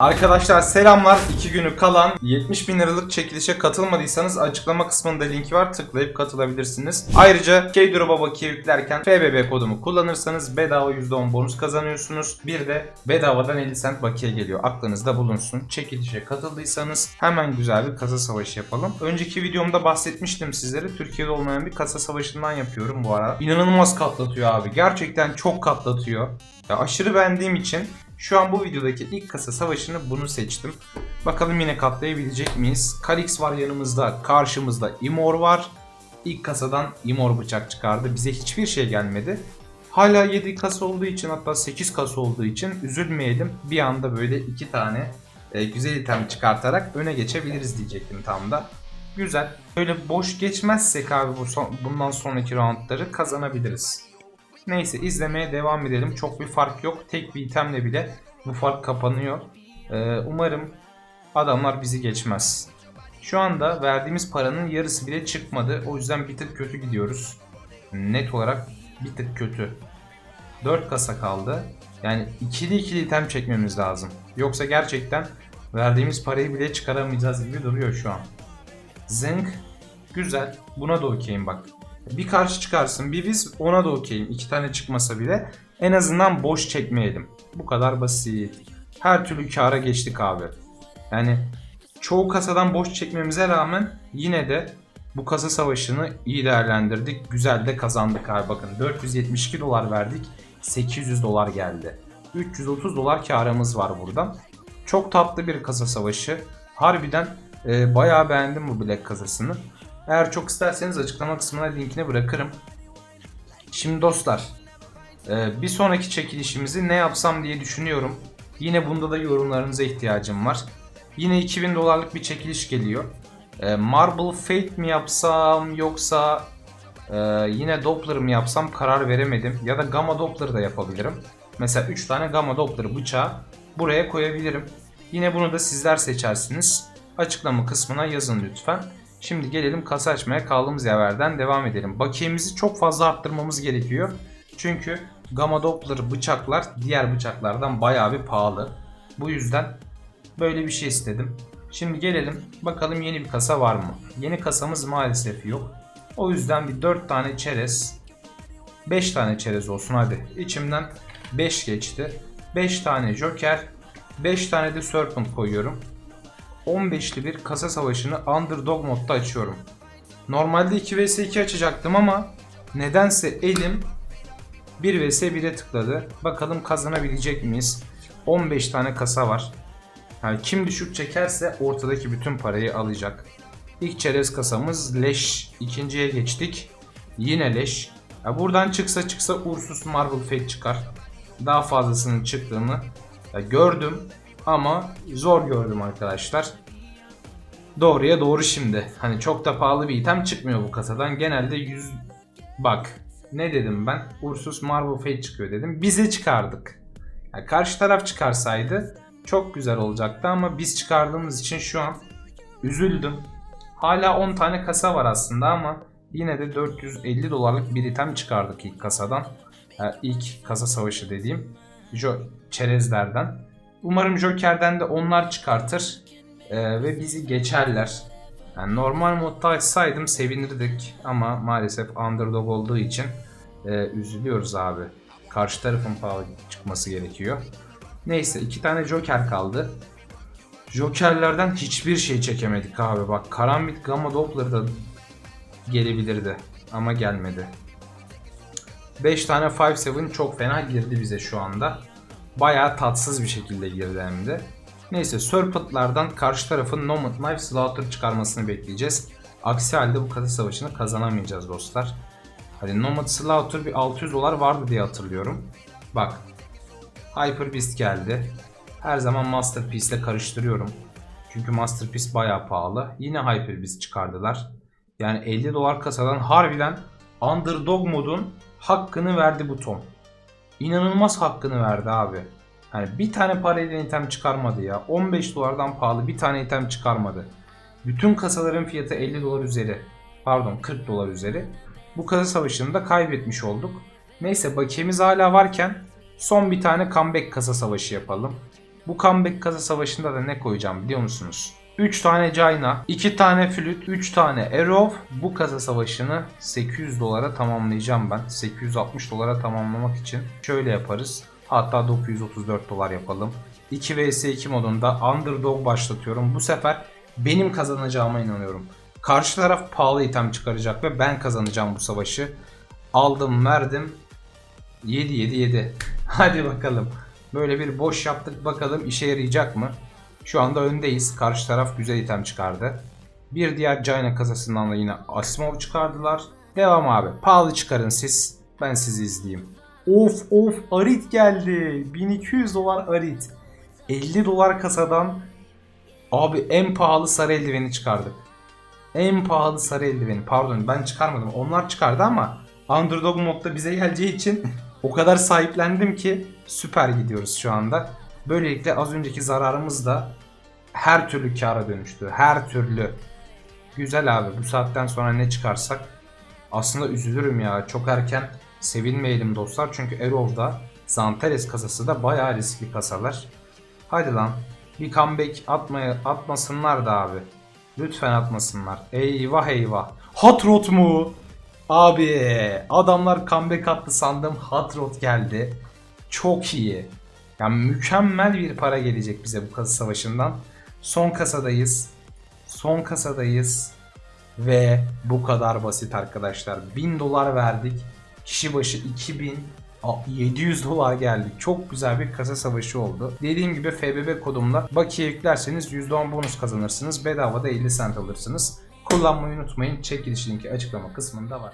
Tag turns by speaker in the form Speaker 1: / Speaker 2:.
Speaker 1: Arkadaşlar selamlar. 2 günü kalan 70 bin liralık çekilişe katılmadıysanız açıklama kısmında linki var. Tıklayıp katılabilirsiniz. Ayrıca Keyduro bakiye yüklerken FBB kodumu kullanırsanız bedava %10 bonus kazanıyorsunuz. Bir de bedavadan 50 cent bakiye geliyor. Aklınızda bulunsun. Çekilişe katıldıysanız hemen güzel bir kasa savaşı yapalım. Önceki videomda bahsetmiştim sizlere. Türkiye'de olmayan bir kasa savaşından yapıyorum bu ara. İnanılmaz katlatıyor abi. Gerçekten çok katlatıyor. Ya aşırı beğendiğim için şu an bu videodaki ilk kasa savaşını bunu seçtim. Bakalım yine katlayabilecek miyiz? Kalix var yanımızda, karşımızda Imor var. İlk kasadan Imor bıçak çıkardı. Bize hiçbir şey gelmedi. Hala 7 kasa olduğu için hatta 8 kasa olduğu için üzülmeyelim. Bir anda böyle 2 tane e, güzel item çıkartarak öne geçebiliriz diyecektim tam da. Güzel. Böyle boş geçmezsek abi bu son, bundan sonraki roundları kazanabiliriz. Neyse izlemeye devam edelim. Çok bir fark yok. Tek bir itemle bile bu fark kapanıyor. Ee, umarım adamlar bizi geçmez. Şu anda verdiğimiz paranın yarısı bile çıkmadı. O yüzden bir tık kötü gidiyoruz. Net olarak bir tık kötü. 4 kasa kaldı. Yani ikili ikili item çekmemiz lazım. Yoksa gerçekten verdiğimiz parayı bile çıkaramayacağız gibi duruyor şu an. Zınk güzel. Buna da okeyim bak. Bir karşı çıkarsın bir biz ona da okeyim. İki tane çıkmasa bile en azından boş çekmeyelim. Bu kadar basit. Her türlü kâra geçtik abi. Yani çoğu kasadan boş çekmemize rağmen yine de bu kasa savaşını iyi değerlendirdik. Güzel de kazandık abi bakın. 472 dolar verdik. 800 dolar geldi. 330 dolar karımız var buradan. Çok tatlı bir kasa savaşı. Harbiden e, bayağı beğendim bu Black kasasını. Eğer çok isterseniz açıklama kısmına linkini bırakırım. Şimdi dostlar e, bir sonraki çekilişimizi ne yapsam diye düşünüyorum. Yine bunda da yorumlarınıza ihtiyacım var. Yine 2000 dolarlık bir çekiliş geliyor. E, Marble Fate mi yapsam yoksa e, yine Doppler mı yapsam karar veremedim. Ya da Gamma Doppler da yapabilirim. Mesela 3 tane Gamma Doppler bıçağı buraya koyabilirim. Yine bunu da sizler seçersiniz. Açıklama kısmına yazın lütfen. Şimdi gelelim kasa açmaya kaldığımız yerden devam edelim. Bakiyemizi çok fazla arttırmamız gerekiyor. Çünkü Gamma Doppler bıçaklar diğer bıçaklardan bayağı bir pahalı. Bu yüzden böyle bir şey istedim. Şimdi gelelim bakalım yeni bir kasa var mı? Yeni kasamız maalesef yok. O yüzden bir 4 tane çerez 5 tane çerez olsun hadi. İçimden 5 geçti. 5 tane joker 5 tane de serpent koyuyorum. 15'li bir kasa savaşını underdog modda açıyorum. Normalde 2 vs 2 açacaktım ama nedense elim 1 vs 1'e tıkladı. Bakalım kazanabilecek miyiz? 15 tane kasa var. Yani kim düşük çekerse ortadaki bütün parayı alacak. İlk çerez kasamız leş. İkinciye geçtik. Yine leş. Ya buradan çıksa çıksa Ursus Marble Fate çıkar. Daha fazlasının çıktığını ya gördüm ama zor gördüm arkadaşlar. Doğruya doğru şimdi. Hani çok da pahalı bir item çıkmıyor bu kasadan. Genelde 100 bak ne dedim ben? Ursus Marble Fate çıkıyor dedim. Bize çıkardık. Yani karşı taraf çıkarsaydı çok güzel olacaktı ama biz çıkardığımız için şu an üzüldüm. Hala 10 tane kasa var aslında ama yine de 450 dolarlık bir item çıkardık ilk kasadan. Yani ilk kasa savaşı dediğim jo çerezlerden. Umarım Joker'den de onlar çıkartır ee, ve bizi geçerler. Yani normal modda açsaydım sevinirdik ama maalesef underdog olduğu için e, üzülüyoruz abi. Karşı tarafın pahalı çıkması gerekiyor. Neyse iki tane Joker kaldı. Jokerlerden hiçbir şey çekemedik abi. Bak Karambit Gamma Doppler da gelebilirdi ama gelmedi. 5 tane 5-7 çok fena girdi bize şu anda. Bayağı tatsız bir şekilde girdi hem de. Neyse Serpent'lardan karşı tarafın Nomad Knife Slaughter çıkarmasını bekleyeceğiz. Aksi halde bu kasa savaşını kazanamayacağız dostlar. Hani Nomad Slaughter bir 600 dolar vardı diye hatırlıyorum. Bak. Hyper Beast geldi. Her zaman Masterpiece ile karıştırıyorum. Çünkü Masterpiece bayağı pahalı. Yine Hyper Beast çıkardılar. Yani 50 dolar kasadan harbiden Underdog modun hakkını verdi bu Tom. İnanılmaz hakkını verdi abi. Hani bir tane parayla item çıkarmadı ya. 15 dolardan pahalı bir tane item çıkarmadı. Bütün kasaların fiyatı 50 dolar üzeri. Pardon 40 dolar üzeri. Bu kasa savaşını da kaybetmiş olduk. Neyse bakiyemiz hala varken son bir tane comeback kasa savaşı yapalım. Bu comeback kasa savaşında da ne koyacağım biliyor musunuz? 3 tane Jaina, 2 tane Flüt, 3 tane Arrow. Bu kasa savaşını 800 dolara tamamlayacağım ben. 860 dolara tamamlamak için şöyle yaparız. Hatta 934 dolar yapalım. 2 vs 2 modunda underdog başlatıyorum. Bu sefer benim kazanacağıma inanıyorum. Karşı taraf pahalı item çıkaracak ve ben kazanacağım bu savaşı. Aldım verdim. 7 7 7. Hadi bakalım. Böyle bir boş yaptık bakalım işe yarayacak mı? Şu anda öndeyiz. Karşı taraf güzel item çıkardı. Bir diğer Jaina kasasından da yine Asimov çıkardılar. Devam abi. Pahalı çıkarın siz. Ben sizi izleyeyim. Of of Arit geldi. 1200 dolar Arit. 50 dolar kasadan abi en pahalı sarı eldiveni çıkardık. En pahalı sarı eldiveni. Pardon ben çıkarmadım. Onlar çıkardı ama Underdog modda bize geleceği için o kadar sahiplendim ki süper gidiyoruz şu anda. Böylelikle az önceki zararımız da her türlü kâra dönüştü. Her türlü. Güzel abi bu saatten sonra ne çıkarsak aslında üzülürüm ya. Çok erken sevinmeyelim dostlar. Çünkü Erol'da Zantares kasası da bayağı riskli kasalar. Hadi lan bir comeback atmaya, atmasınlar da abi. Lütfen atmasınlar. Eyvah eyvah. Hot Rod mu? Abi adamlar comeback attı sandım. Hot Rod geldi. Çok iyi. Yani mükemmel bir para gelecek bize bu kasa savaşından. Son kasadayız. Son kasadayız. Ve bu kadar basit arkadaşlar. 1000 dolar verdik. Kişi başı 2700 dolar geldi. Çok güzel bir kasa savaşı oldu. Dediğim gibi FBB kodumla bakiye yüklerseniz %10 bonus kazanırsınız. Bedava da 50 cent alırsınız. Kullanmayı unutmayın. Çekiliş linki açıklama kısmında var.